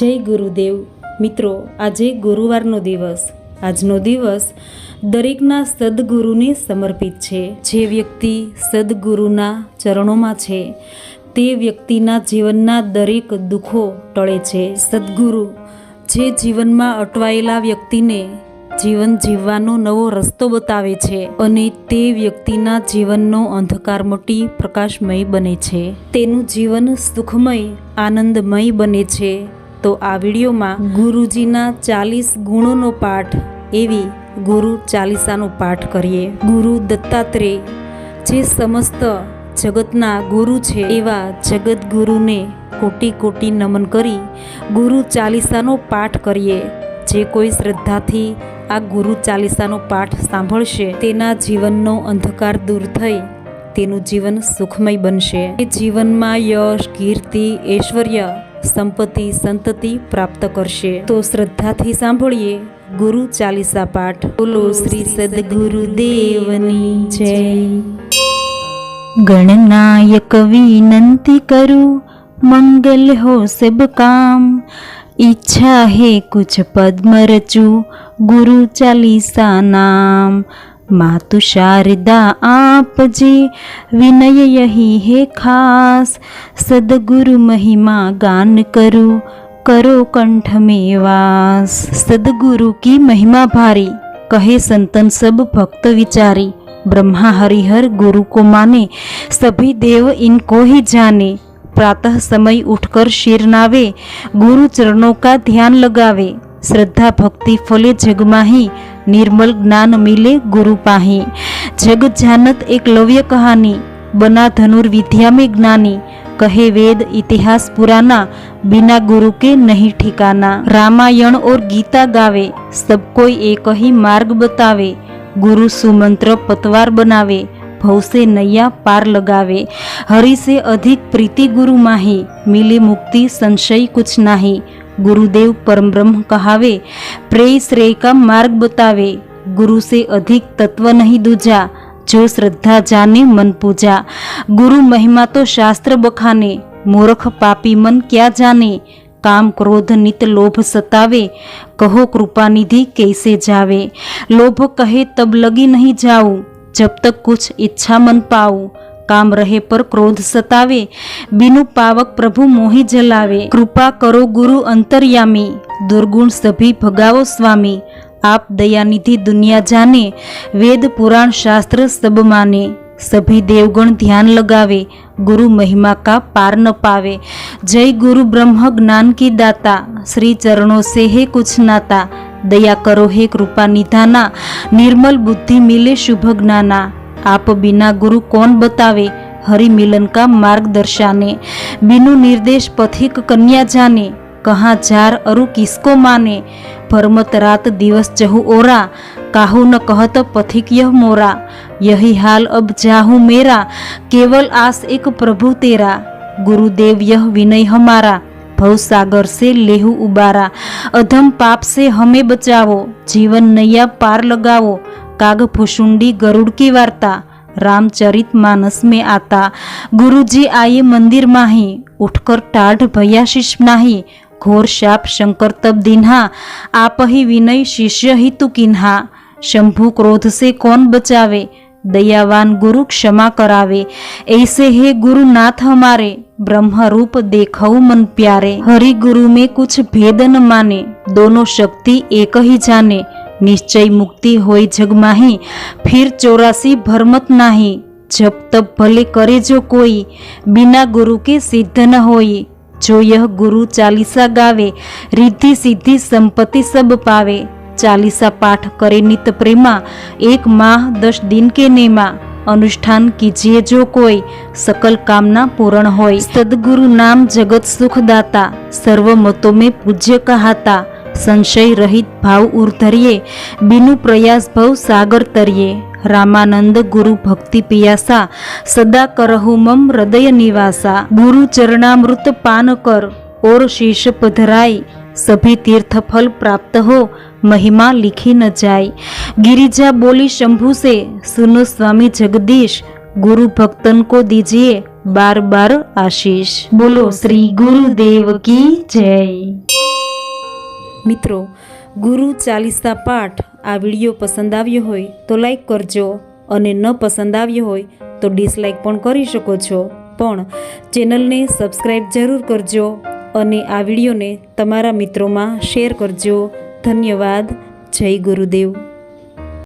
જય ગુરુદેવ. મિત્રો, આજે ગુરુવારનો દિવસ. આજનો દિવસ દરેકના સદગુરુને સમર્પિત છે. જે વ્યક્તિ સદગુરુના ચરણોમાં છે, તે વ્યક્તિના જીવનના દરેક દુઃખો ટળે છે. સદગુરુ જે જીવનમાં અટવાયેલા વ્યક્તિને જીવન જીવવાનો નવો રસ્તો બતાવે છે અને તે વ્યક્તિના જીવનનો અંધકાર મટી પ્રકાશમય બને છે. તેનું જીવન સુખમય, આનંદમય બને છે. તો આ વિડીયોમાં ગુરુજીના ચાલીસ ગુણોનો પાઠ એવી ગુરુ ચાલીસાનો પાઠ કરીએ. ગુરુ દત્તાત્રેય જે સમસ્ત જગતના ગુરુ છે એવા જગત ગુરુને કોટી કોટી નમન કરી ગુરુ ચાલીસાનો પાઠ કરીએ. જે કોઈ શ્રદ્ધાથી આ ગુરુ ચાલીસાનો પાઠ સાંભળશે, તેના જીવનનો અંધકાર દૂર થઈ તેનું જીવન સુખમય બનશે. એ જીવનમાં યશ, કીર્તિ, ઐશ્વર્ય સંપત્તિ સંતતિ પ્રાપ્ત કરશે. તો શ્રદ્ધાથી સાંભળીએ ગુરુ ચાલીસા પાઠ. બોલો શ્રી સદગુરુ જય. ગણનાયક વિનંતી કરું, મંગલ હો સબ કામ. ઈચ્છા હે કુછ પદ્મ રચું, ગુરુ ચાલીસા નામ. मातु शारदा आप जी विनय यही है खास सदगुरु महिमा गान करूं करो कंठ में वास सदगुरु की महिमा भारी कहे संतन सब भक्त विचारी ब्रह्मा हरिहर गुरु को माने सभी देव इनको ही जाने प्रातः समय उठकर शीर नावे गुरु चरणों का ध्यान लगावे श्रद्धा भक्ति फले जग माही निर्मल ज्ञान मिले गुरु पाही जग जानत एक लव्य कहानी बना धनुर विद्या में ज्ञानी कहे वेद इतिहास पुराना बिना गुरु के नहीं ठिकाना रामायण और गीता गावे सब कोई एक ही मार्ग बतावे गुरु सुमंत्र पतवार बनावे भव से नैया पार लगावे हरि से अधिक प्रीति गुरु माही मिली मुक्ति संशय कुछ नाही गुरुदेव परम ब्रह्म कहावे प्रेय श्रेय का मार्ग बतावे गुरु से अधिक तत्व नहीं दूजा जो श्रद्धा जाने मन पूजा गुरु महिमा तो शास्त्र बखाने मूर्ख पापी मन क्या जाने काम क्रोध नित लोभ सतावे कहो कृपा निधि कैसे जावे लोभ कहे तब लगी नहीं जाऊं जब तक कुछ इच्छा मन काम रहे पर क्रोध सतावे बिनु पावक प्रभु मोहि जलावे कृपा करो गुरु अंतर्यामी दुर्गुण सभी भगावो स्वामी आप दयानिधि दुनिया जाने वेद पुराण शास्त्र सब माने सभी देवगण ध्यान लगावे गुरु महिमा का पार न पावे जय गुरु ब्रह्म ज्ञान की दाता श्री चरणों से हे कुछ नाता दया करो हे कृपा निधाना निर्मल बुद्धि मिले शुभ ज्ञाना आप बिना गुरु कौन बतावे हरि मिलन का मार्ग दर्शाने बिनु निर्देश पथिक कन्या जाने कहाँ जार अरु किसको माने भरमत रात दिवस चहु ओरा काहू न कहत पथिक यह मोरा यही हाल अब जाहू मेरा केवल आस एक प्रभु तेरा गुरुदेव यह विनय हमारा भव सागर से लेहू उबारा अधम पाप से हमें बचावो जीवन नैया पार लगावो काग फुसुंडी गरुड़ की वार्ता रामचरित मानस में आता गुरुजी आए मंदिर माही उठकर टाढ़ भयाशीष नाही घोर शाप शंकर तब दिन्हा आप ही विनय शिष्य ही तु किन्हा शंभु क्रोध से कौन बचावे दयावान गुरु क्षमा करावे ऐसे हे गुरु नाथ हमारे ब्रह्म रूप देखऊ मन प्यारे हरि गुरु में कुछ भेद न माने दोनों शक्ति एक ही जाने નિશ્ચય મુક્તિ હોય જગમાહી ફિર ચોરાસી ભરમત નાહી. જપ તપ ભલે કરે જો કોઈ, બિના ગુરુ કે સિદ્ધ ન હોય. જો યહ ગુરુ ચાલીસા ગાવે, રિદ્ધિ સિદ્ધિ સંપત્તિ સબ પાવે. ચાલીસા પાઠ કરે નિત પ્રેમા, એક માહ દસ દિન કે નેમા. અનુષ્ઠાન કીજીએ જો કોઈ, સકલ કામના પૂરણ હોય. સદગુરુ નામ જગત સુખદાતા સર્વ મતો મેં પૂજ્ય કહાતા. સંશય રહિત ભાવ ઉર બિનુ પ્રયાસ ભવ સાગર તરીએ. રામાનંદ ગુરુ ભક્તિ પિયાસા, સદા કરહુ મમ હૃદય નિવાસા. ગુરુ ચરણામૃત પાન કર, ઓર શીશ પધરાય સભી તીર્થ ફલ પ્રાપ્ત હો, મહિમા લિખી ન જાય. ગિરિજા બોલી શંભુ સે, સુનો સ્વામી જગદીશ, ગુરુ ભક્તન કો દીજીએ, બાર બાર આશીષ. બોલો શ્રી ગુરુદેવ કી જય. મિત્રો, ગુરુ ચાલીસા પાઠ આ વીડિયો પસંદ આવ્યો હોય તો લાઈક કરજો અને ન પસંદ આવ્યો હોય તો ડિસલાઇક પણ કરી શકો છો. પણ ચેનલને સબસ્ક્રાઈબ જરૂર કરજો અને આ વિડીયોને તમારા મિત્રોમાં શેર કરજો. ધન્યવાદ. જય ગુરુદેવ.